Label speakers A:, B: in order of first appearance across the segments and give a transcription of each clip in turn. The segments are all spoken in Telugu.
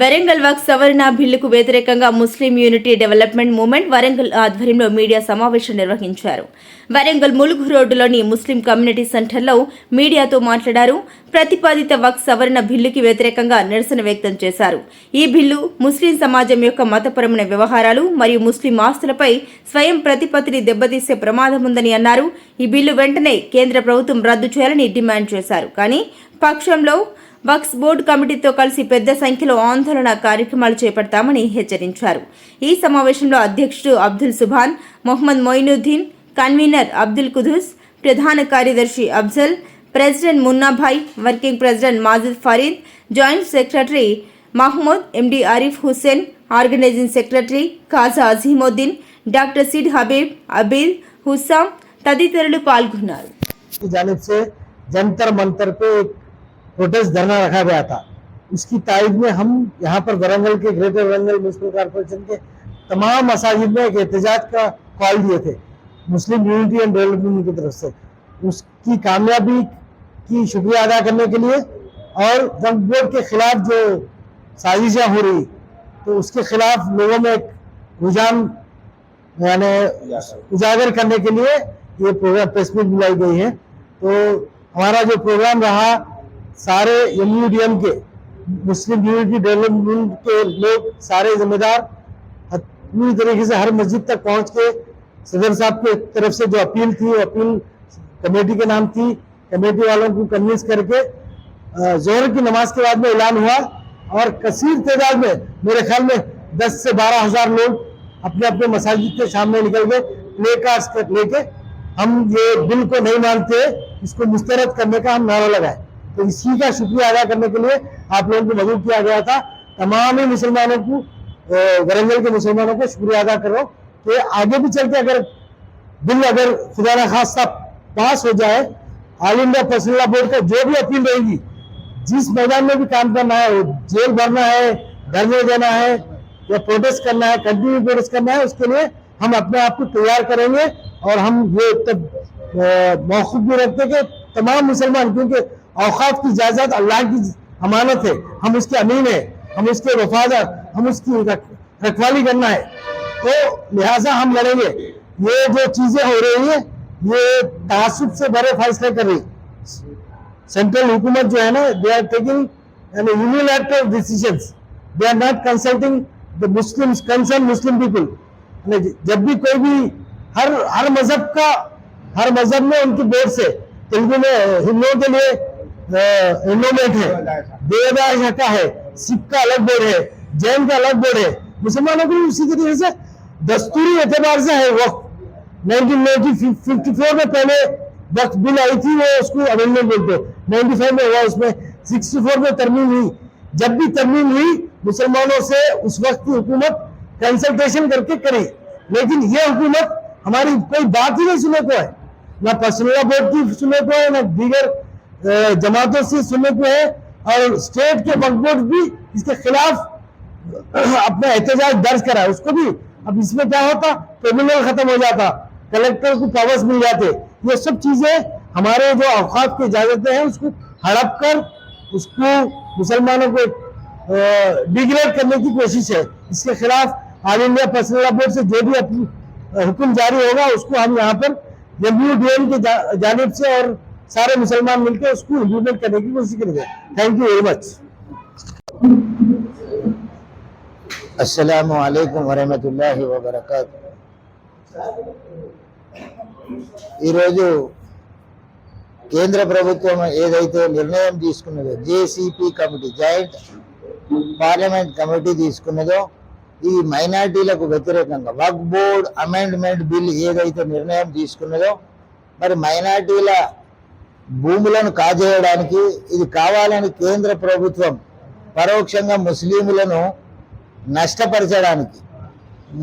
A: వరంగల్ వాక్ సవరణ బిల్లుకు వ్యతిరేకంగా Muslim unity development movement Warangal ఆధ్వర్యంలో మీడియా సమావేశం నిర్వహించారు. వరంగల్ ములుగు రోడ్డులోని ముస్లిం కమ్యూనిటీ సెంటర్లో మీడియాతో మాట్లాడారు. ప్రతిపాదిత వక్ సవరణ బిల్లుకి వ్యతిరేకంగా నిరసన వ్యక్తం చేశారు. ఈ బిల్లు ముస్లిం సమాజం యొక్క మతపరమైన వ్యవహారాలు మరియు ముస్లిం ఆస్తులపై స్వయం ప్రతిపత్తిని దెబ్బతీసే ప్రమాదం ఉందని అన్నారు. ఈ బిల్లు వెంటనే కేంద్ర ప్రభుత్వం రద్దు చేయాలని డిమాండ్ చేశారు. కానీ పక్షంలో వక్స్ బోర్డు కమిటీతో కలిసి పెద్ద సంఖ్యలో ఆందోళన కార్యక్రమాలు చేపడతామని హెచ్చరించారు ఈ సమావేశంలో అధ్యక్షుడు అబ్దుల్ సుభాన్ మొహమ్మద్ మొయినుద్దీన్ కన్వీనర్ అబ్దుల్ కుదూస్ ప్రధాన కార్యదర్శి Afzal president Munnabhai working president Majid Farid joint secretary Mahmood MD Arif Hussain organising secretary Khaja Azimuddin doctor Sid Habib అబీల్ హుస్సాం తదితరులు పాల్గొన్నారు
B: की जानिब से जंतर मंतर पे एक प्रोटेस्ट धरना रखा गया था। उसकी तारीफ़ में हम यहाँ पर वरंगल के ग्रेटर वरंगल म्यूनसिपल कॉर्पोरेशन के तमाम मसाजिद में एक एहतजाज का कॉल दिए थे, मुस्लिम यूनिटी एंड डेवलपमेंट की तरफ़ से। उसकी कामयाबी की शुक्रिया अदा करने के लिए और वक्फ बोर्ड के खिलाफ जो साजिशें हो रही तो उसके खिलाफ लोगों में एक रुझान, यानी उजागर करने के लिए ये प्रोग्राम प्रेस मीट बुलाई गई है। तो हमारा जो प्रोग्राम रहा सारे एमयूडीएम के मुस्लिम यूनिटी डेवलपमेंट के लोग सारे जिम्मेदार पूरी तरीके से हर मस्जिद तक पहुँच के सदर साहब की तरफ़ से जो अपील थी अपील कमेटी के नाम थी, कमेटी वालों को कन्विंस करके जोहर की नमाज़ के बाद में ऐलान हुआ और कसीर तादाद में मेरे ख्याल में 10 से बारह हज़ार लोग अपने अपने मसाजिद के सामने निकल गए, प्ले कार्ड लेके। हम ये बिल को नहीं मानते, इसको मुस्तरद करने का हम नारा लगाए। तो इसी का शुक्रिया अदा करने के लिए आप लोगों को मदद किया गया था। तमाम ही मुसलमानों को वरंगल के मुसलमानों को शुक्रिया अदा करो कि आगे भी चल के अगर बिल अगर खुदा न खास्ता पास हो जाए, ऑल इंडिया पर्सनल बोर्ड का जो भी अपील रहेगी, जिस मैदान में भी काम करना है, जेल भरना है धरने देना है, या प्रोटेस्ट करना है कंटिन्यू प्रोटेस्ट करना है, उसके लिए हम अपने आप को तैयार करेंगे और हम ये तब मौकूफ भी रखते कि तमाम मुसलमान, क्योंकि औकात की इजाज़त अल्लाह की अमानत है। हम उसके अमीन है, हम उसके वफादार, हम उसकी रखवाली करना है। तो लिहाजा हम लड़ेंगे। ये जो चीज़ें हो रही है, ये तासुब से बड़े फैसले कर रही सेंट्रल हुकूमत जो है ना they are taking unilateral decisions they are not consulting the Muslims concern Muslim people जब भी कोई भी हर हर मज़हब का, हर मज़हब में उनकी बोर्ड से तेलुगु में हिंदुओं के लिए एंडोमेंट है। देवदास का है। सिख का अलग बोर्ड है। जैन का अलग बोर्ड है। मुसलमानों को उसी तरीके से दस्तूरी एतबार से है वक्त। 1954 में पहले वक्त बिल आई थी वो उसको अमेंडमेंट बोलते 95 में हुआ उसमें। 64 में तरमीम हुई। जब भी तरमीम हुई मुसलमानों से उस वक्त की हुकूमत कंसल्टेशन करके करी। लेकिन ये हुकूमत हमारी कोई बात ही नहीं सुने को है। ना पर्सनल बोर्ड की सुने को है ना दीगर जमातों से सुने को है और स्टेट के वक्फ बोर्ड भी इसके खिलाफ अपना एहतजाज दर्ज करा है उसको भी अब इसमें क्या होता? क्रिमिनल खत्म हो जाता। कलेक्टर को पावर्स मिल जाते। ये सब चीज़ें हमारे जो अवकात की इजाजतें हैं उसको हड़प कर उसको मुसलमानों को डिग्रेड करने की कोशिश है। इसके खिलाफ ऑल इंडिया पर्सनल बोर्ड से जो भी हुक्म जारी होगा उसको हम यहाँ पर डीएम की जा, जानिब से और सारे मुसलमान मिलकर उसको इम्प्लीमेंट करने की कोशिश करेंगे थैंक यू वेरी मच
C: అస్సలాము అలైకుం వరహమతుల్లాహి వబర్కాతు ఈరోజు కేంద్ర ప్రభుత్వం ఏదైతే నిర్ణయం తీసుకున్నదో JCP committee joint parliament committee తీసుకున్నదో ఈ మైనార్టీలకు వ్యతిరేకంగా వక్ బోర్డ్ అమెండ్మెంట్ బిల్ ఏదైతే నిర్ణయం తీసుకున్నదో మరి మైనార్టీల భూములను కాజేయడానికి ఇది కావాలని కేంద్ర ప్రభుత్వం పరోక్షంగా ముస్లింలను నష్టపరచడానికి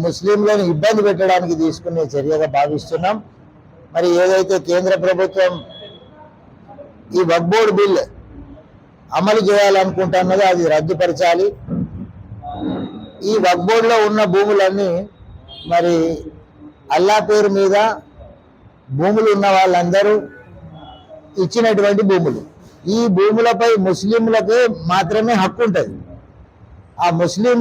C: ముస్లింలను ఇబ్బంది పెట్టడానికి తీసుకునే చర్యగా భావిస్తున్నాం. మరి ఏదైతే కేంద్ర ప్రభుత్వం ఈ వక్బోర్డ్ బిల్ అమలు చేయాలనుకుంటున్నదో అది రద్దుపరచాలి. ఈ వక్బోర్డ్లో ఉన్న భూములన్నీ మరి అల్లా పేరు మీద భూములు ఉన్న వాళ్ళందరూ ఇచ్చినటువంటి భూములు. ఈ భూములపై ముస్లింలకే మాత్రమే హక్కు ఉంటుంది. ఆ ముస్లిం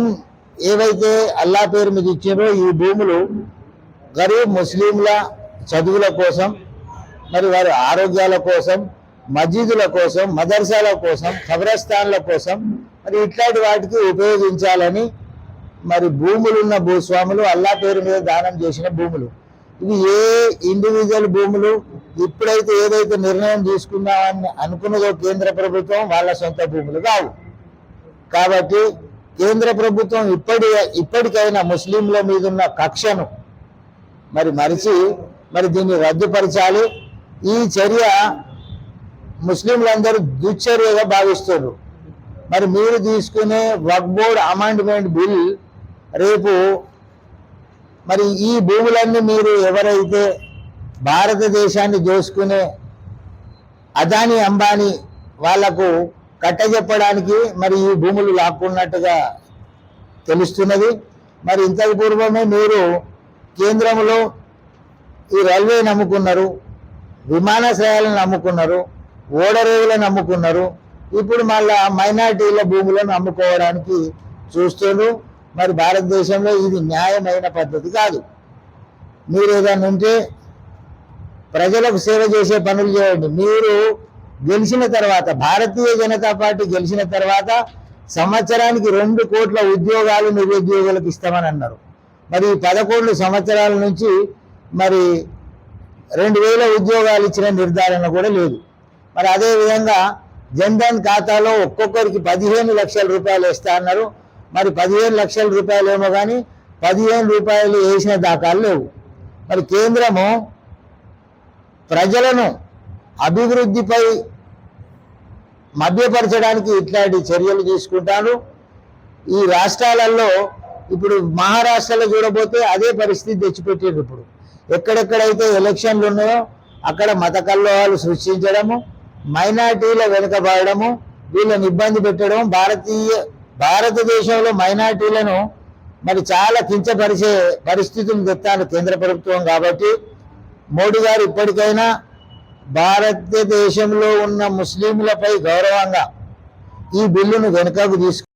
C: ఏవైతే అల్లా పేరు మీద ఇచ్చారో ఈ భూములు గరీబ్ ముస్లింల చదువుల కోసం మరి వారి ఆరోగ్యాల కోసం మసీదుల కోసం మదర్సాల కోసం ఖబరస్థాన్ల కోసం మరి ఇట్లాంటి వాటికి ఉపయోగించాలని మరి భూములున్న భూస్వాములు అల్లా పేరు మీద దానం చేసిన భూములు. ఇవి ఏ ఇండివిజువల్ భూములు ఇప్పుడైతే ఏదైతే నిర్ణయం తీసుకున్నామని అనుకున్నదో కేంద్ర ప్రభుత్వం వాళ్ళ సొంత భూములు కావు. కాబట్టి కేంద్ర ప్రభుత్వం ఇప్పటి ఇప్పటికైనా ముస్లింల మీద ఉన్న కక్షను మరి మరిచి మరి దీన్ని రద్దుపరచాలి. ఈ చర్య ముస్లింలందరూ దుశ్చర్యగా భావిస్తున్నారు. మరి మీరు తీసుకునే వక్ బోర్డ్ అమెండ్మెంట్ బిల్ రేపు మరి ఈ భూములన్నీ మీరు ఎవరైతే భారతదేశాన్ని దోసుకునే అదానీ అంబానీ వాళ్ళకు కట్టజెప్పడానికి మరి ఈ భూములు లాక్కున్నట్టుగా తెలుస్తున్నది. మరి ఇంతకు పూర్వమే మీరు కేంద్రంలో ఈ రైల్వే నమ్ముకున్నారు విమానాశ్రయాలను నమ్ముకున్నారు ఓడరేవులను నమ్ముకున్నారు. ఇప్పుడు మళ్ళా మైనార్టీల భూములను అమ్ముకోవడానికి చూస్తున్నారు. మరి భారతదేశంలో ఇది న్యాయమైన పద్ధతి కాదు. మీరు ఏదైనా ఉంటే ప్రజలకు సేవ చేసే పనులు చేయండి. మీరు గెలిచిన తర్వాత భారతీయ జనతా పార్టీ గెలిచిన తర్వాత సంవత్సరానికి రెండు కోట్ల ఉద్యోగాలు నిరుద్యోగులకు ఇస్తామని అన్నారు. మరి ఈ పదకొండు సంవత్సరాల నుంచి మరి రెండు వేల ఉద్యోగాలు ఇచ్చిన నిర్ధారణ కూడా లేదు. మరి అదేవిధంగా జన్ధన్ ఖాతాలో ఒక్కొక్కరికి పదిహేను లక్షల రూపాయలు ఇస్తా అన్నారు. మరి పదిహేను లక్షల రూపాయలు ఏమో కానీ పదిహేను రూపాయలు వేసిన దాఖలు లేవు. మరి కేంద్రము ప్రజలను అభివృద్ధిపై మభ్యపరచడానికి ఇట్లాంటి చర్యలు తీసుకుంటారు. ఈ రాష్ట్రాలలో ఇప్పుడు మహారాష్ట్రలో చూడబోతే అదే పరిస్థితి తెచ్చిపెట్టారు ఇప్పుడు. ఎక్కడెక్కడైతే ఎలక్షన్లు ఉన్నాయో అక్కడ మత కల్లోహాలు సృష్టించడము మైనార్టీల వెనుకబడము వీళ్ళని ఇబ్బంది పెట్టడం భారతీయ భారతదేశంలో మైనార్టీలను మరి చాలా కించపరిచే పరిస్థితులు తెస్తాను కేంద్ర ప్రభుత్వం కాబట్టి. మోడీ గారు ఇప్పటికైనా భారతదేశంలో ఉన్న ముస్లింలపై గౌరవంగా ఈ బిల్లును వెనుకకు తీసుకు